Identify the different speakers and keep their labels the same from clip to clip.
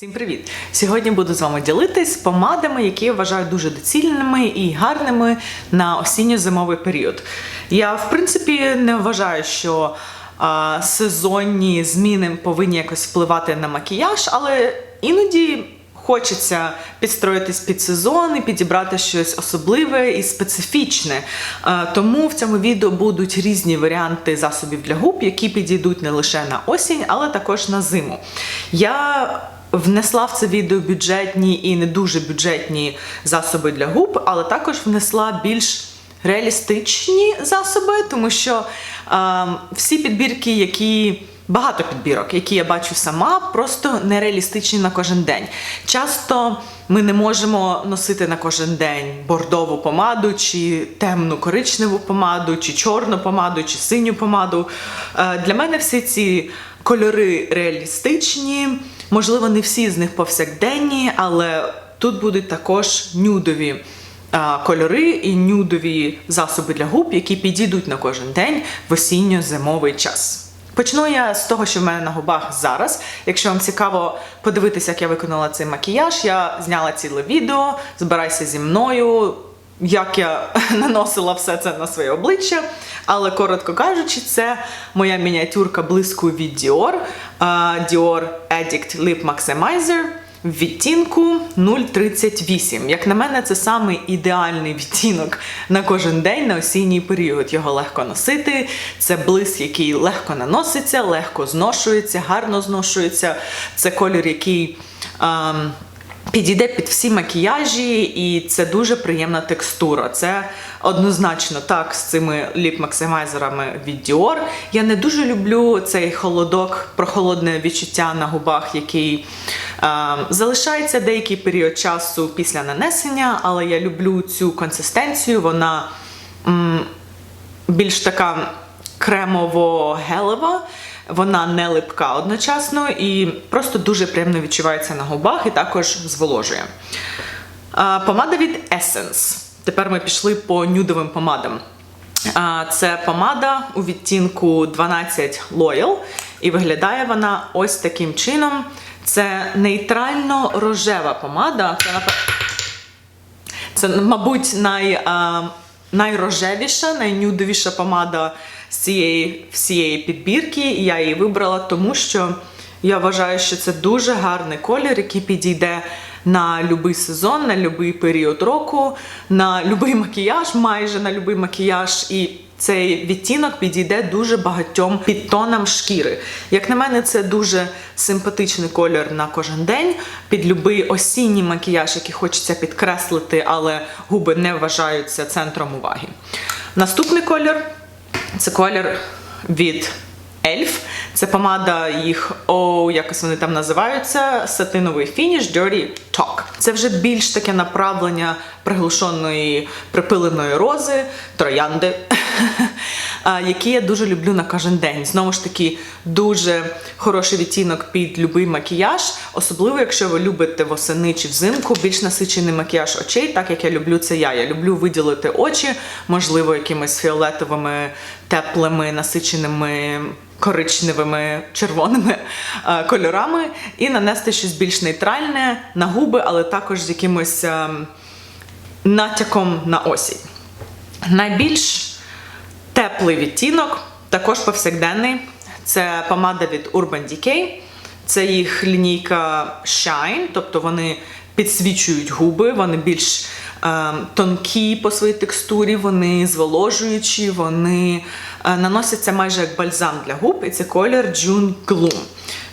Speaker 1: Всім привіт! Сьогодні буду з вами ділитись помадами, які я вважаю дуже доцільними і гарними на осінньо-зимовий період. Я, в принципі, не вважаю, що а, сезонні зміни повинні якось впливати на макіяж, але іноді. Хочеться підстроїтись під сезон і підібрати щось особливе і специфічне. Тому в цьому відео будуть різні варіанти засобів для губ, які підійдуть не лише на осінь, але також на зиму. Я внесла в це відео бюджетні і не дуже бюджетні засоби для губ, але також внесла більш реалістичні засоби, тому що е, всі підбірки, які багато підбірок, які я бачу сама, просто нереалістичні на кожен день. Часто ми не можемо носити на кожен день бордову помаду, чи темну коричневу помаду, чи чорну помаду, чи синю помаду. Е, Для мене всі ці кольори реалістичні. Можливо, не всі з них повсякденні, але тут будуть також нюдові кольори і нюдові засоби для губ, які підійдуть на кожен день в осінньо-зимовий час. Почну я з того, що в мене на губах зараз. Якщо вам цікаво подивитися, як я виконала цей макіяж, я зняла ціле відео. Збирайся зі мною, як я наносила все це на своє обличчя. Але коротко кажучи, це моя мініатюрка блиску від Dior. Dior Addict Lip Maximizer в відтінку 038. Як на мене, це самий ідеальний відтінок на кожен день на осінній період. Його легко носити. Це блиск, який легко наноситься, легко зношується, гарно зношується. Це колір, який. ем, Підійде під всі макіяжі, і це дуже приємна текстура. Це однозначно так з цими ліп-максимайзерами від Dior. Я не дуже люблю цей холодок, прохолодне відчуття на губах, який е, залишається деякий період часу після нанесення, але я люблю цю консистенцію. Вона м, більш така кремово-гелева. Вона не липка одночасно і просто дуже приємно відчувається на губах і також зволожує. Помада від Essence. Тепер ми пішли по нюдовим помадам. Це помада у відтінку 12 Loyal, і виглядає вона ось таким чином. Це нейтрально-рожева помада. Це, це, мабуть, най, найрожевіша, найнюдовіша помада з цієї всієї підбірки. І я її вибрала, тому що я вважаю, що це дуже гарний колір, який підійде на будь-який сезон, на будь-який період року, на будь-який макіяж, майже на будь-який макіяж. І цей відтінок підійде дуже багатьом підтонам шкіри. Як на мене, це дуже симпатичний колір на кожен день. Під будь-який осінній макіяж, який хочеться підкреслити, але губи не вважаються центром уваги. Наступний колір це колір від Elf. Це помада їх, о, якось вони там називаються, сатиновий фініш Dirty Talk. Це вже більш таке направлення приглушеної припиленої рози, троянди, які я дуже люблю на кожен день. Знову ж таки, дуже хороший відтінок під будь-який макіяж, особливо якщо ви любите восени чи взимку більш насичений макіяж очей, так як я люблю це я. Я люблю виділити очі, можливо, якимись фіолетовими, теплими, насиченими коричневими червоними е, кольорами і нанести щось більш нейтральне на губи, але також з якимось е, натяком на осінь. Найбільш теплий відтінок, також повсякденний. Це помада від Urban Decay. Це їх лінійка Shine, тобто вони підсвічують губи, вони більш е, тонкі по своїй текстурі, вони зволожуючі, вони е, наносяться майже як бальзам для губ, і це колір June Gloom.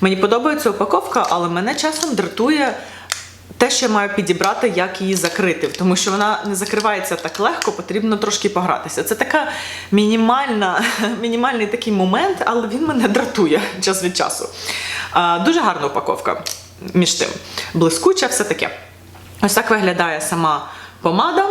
Speaker 1: Мені подобається упаковка, але мене часом дратує те, що я маю підібрати, як її закрити, тому що вона не закривається так легко, потрібно трошки погратися. Це така мінімальна, мінімальний такий момент, але він мене дратує час від часу. А, дуже гарна упаковка між тим. Блискуча, все таке. Ось так виглядає сама помада,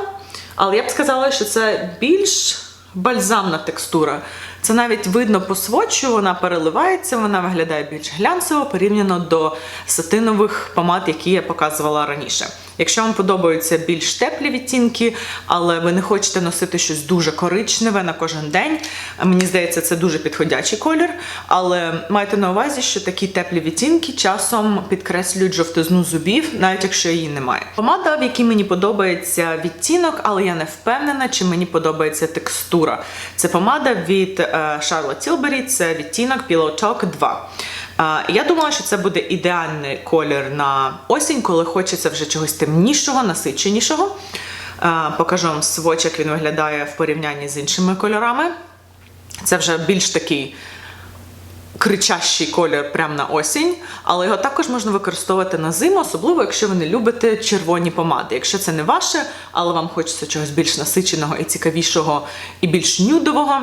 Speaker 1: але я б сказала, що це більш бальзамна текстура. Це навіть видно по сводчу, вона переливається, вона виглядає більш глянцево порівняно до сатинових помад, які я показувала раніше. Якщо вам подобаються більш теплі відтінки, але ви не хочете носити щось дуже коричневе на кожен день, мені здається, це дуже підходячий колір. Але майте на увазі, що такі теплі відтінки часом підкреслюють жовтизну зубів, навіть якщо її немає. Помада, в якій мені подобається відтінок, але я не впевнена, чи мені подобається текстура. Це помада від е, Charlotte Tilbury, це відтінок Pillow Talk 2. Я думала, що це буде ідеальний колір на осінь, коли хочеться вже чогось темнішого, насиченішого. Покажу вам сводч, як він виглядає в порівнянні з іншими кольорами. Це вже більш такий кричащий колір прямо на осінь, але його також можна використовувати на зиму, особливо якщо ви не любите червоні помади. Якщо це не ваше, але вам хочеться чогось більш насиченого і цікавішого, і більш нюдового.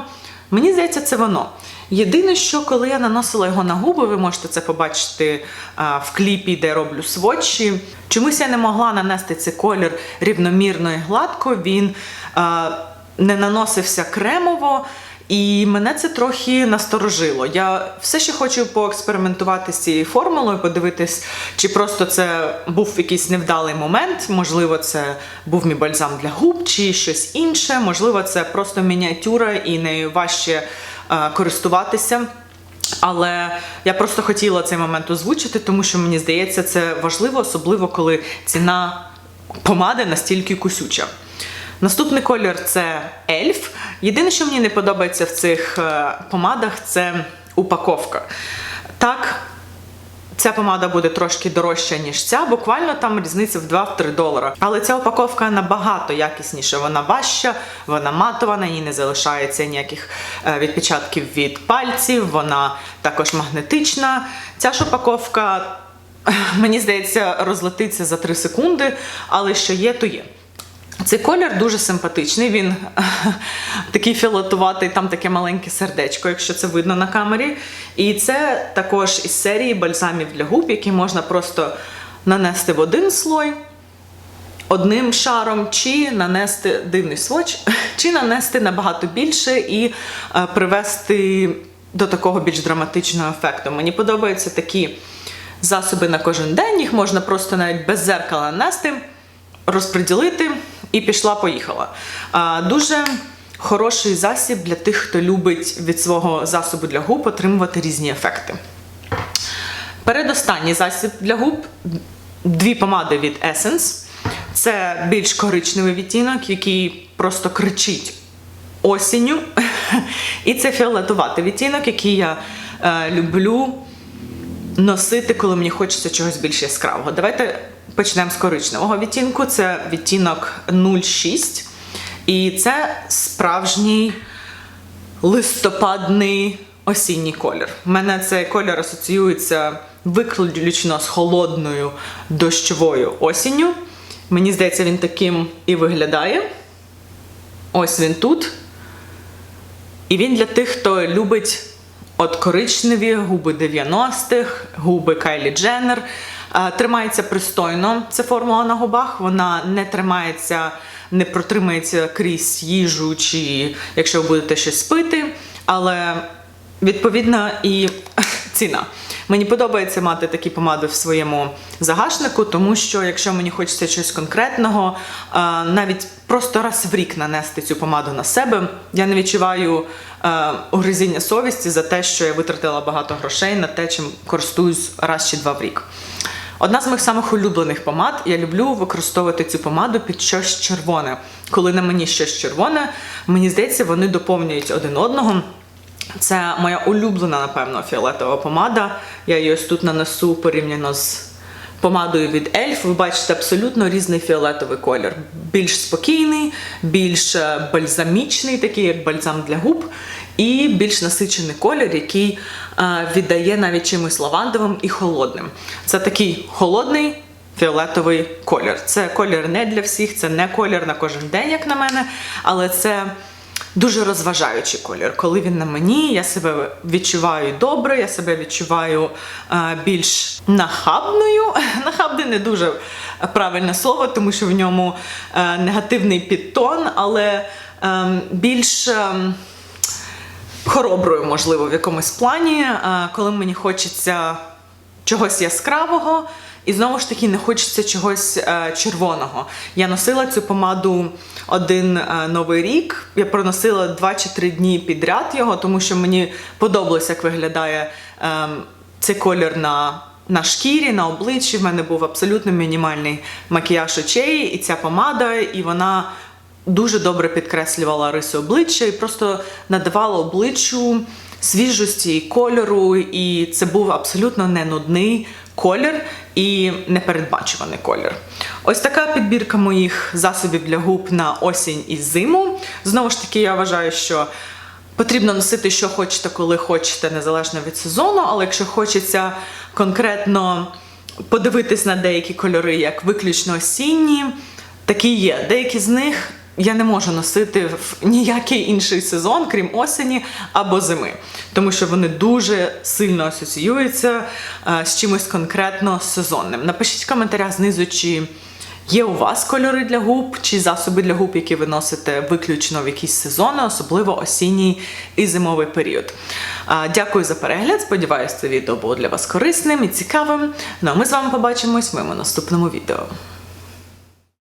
Speaker 1: Мені здається, це воно. Єдине, що коли я наносила його на губи, ви можете це побачити а, в кліпі, де роблю сводчі. Чомусь я не могла нанести цей колір рівномірно і гладко. Він а, не наносився кремово. І мене це трохи насторожило. Я все ще хочу поекспериментувати з цією формулою, подивитись, чи просто це був якийсь невдалий момент, можливо, це був мій бальзам для губ, чи щось інше, можливо, це просто мініатюра і нею важче користуватися. Але я просто хотіла цей момент озвучити, тому що мені здається, це важливо, особливо коли ціна помади настільки кусюча. Наступний колір це ельф. Єдине, що мені не подобається в цих е, помадах, це упаковка. Так, ця помада буде трошки дорожча, ніж ця, буквально там різниця в 2-3 долара. Але ця упаковка набагато якісніша, вона важча, вона матова, на ній не залишається ніяких е, відпечатків від пальців, вона також магнетична. Ця ж упаковка, мені здається, розлетиться за 3 секунди, але що є, то є. Цей колір дуже симпатичний. Він такий фіолетуватий, там таке маленьке сердечко, якщо це видно на камері. І це також із серії бальзамів для губ, які можна просто нанести в один слой. Одним шаром, чи нанести дивний сводч, чи нанести набагато більше і е, привести до такого більш драматичного ефекту. Мені подобаються такі засоби на кожен день, їх можна просто навіть без зеркала нанести розподілити і пішла-поїхала. Дуже хороший засіб для тих, хто любить від свого засобу для губ отримувати різні ефекти. Передостанній засіб для губ дві помади від Essence. Це більш коричневий відтінок, який просто кричить осінню. І це фіолетуватий відтінок, який я е, люблю носити, коли мені хочеться чогось більш яскравого. Давайте почнемо з коричневого відтінку. Це відтінок 06. І це справжній листопадний осінній колір. У мене цей колір асоціюється виключно з холодною дощовою осінню. Мені здається, він таким і виглядає. Ось він тут. І він для тих, хто любить от коричневі губи 90-х, губи Кайлі Дженнер. Е, Тримається пристойно. Це формула на губах. Вона не тримається, не протримається крізь їжу, чи якщо ви будете щось пити. Але відповідно і ціна. Мені подобається мати такі помади в своєму загашнику, тому що якщо мені хочеться щось конкретного, е, навіть просто раз в рік нанести цю помаду на себе, я не відчуваю е, угризіння совісті за те, що я витратила багато грошей на те, чим користуюсь раз чи два в рік. Одна з моїх самих улюблених помад. Я люблю використовувати цю помаду під щось червоне. Коли на мені щось червоне, мені здається, вони доповнюють один одного. Це моя улюблена, напевно, фіолетова помада. Я її ось тут нанесу порівняно з помадою від Ельф. Ви бачите абсолютно різний фіолетовий колір. Більш спокійний, більш е, бальзамічний, такий як бальзам для губ, і більш насичений колір, який е, віддає навіть чимось лавандовим і холодним. Це такий холодний. Фіолетовий колір. Це колір не для всіх, це не колір на кожен день, як на мене, але це дуже розважаючий колір. Коли він на мені, я себе відчуваю добре, я себе відчуваю е, більш нахабною. Нахабне не дуже правильне слово, тому що в ньому е, негативний підтон, але е, більш. Е, Хороброю, можливо, в якомусь плані, е, коли мені хочеться чогось яскравого, І знову ж таки не хочеться чогось е, червоного. Я носила цю помаду один е, новий рік. Я проносила 2 чи 3 дні підряд його, тому що мені подобалось, як виглядає е, цей колір на, на шкірі, на обличчі. В мене був абсолютно мінімальний макіяж очей, і ця помада, і вона дуже добре підкреслювала риси обличчя і просто надавала обличчю свіжості і кольору, і це був абсолютно не нудний колір і непередбачуваний колір. Ось така підбірка моїх засобів для губ на осінь і зиму. Знову ж таки, я вважаю, що потрібно носити, що хочете, коли хочете, незалежно від сезону, але якщо хочеться конкретно подивитись на деякі кольори, як виключно осінні, такі є. Деякі з них я не можу носити в ніякий інший сезон, крім осені або зими, тому що вони дуже сильно асоціюються е, з чимось конкретно сезонним. Напишіть в коментарях знизу, чи є у вас кольори для губ, чи засоби для губ, які ви носите виключно в якісь сезони, особливо осінній і зимовий період. Дякую за перегляд. Сподіваюсь, це відео було для вас корисним і цікавим. Ну а ми з вами побачимось в моєму наступному відео.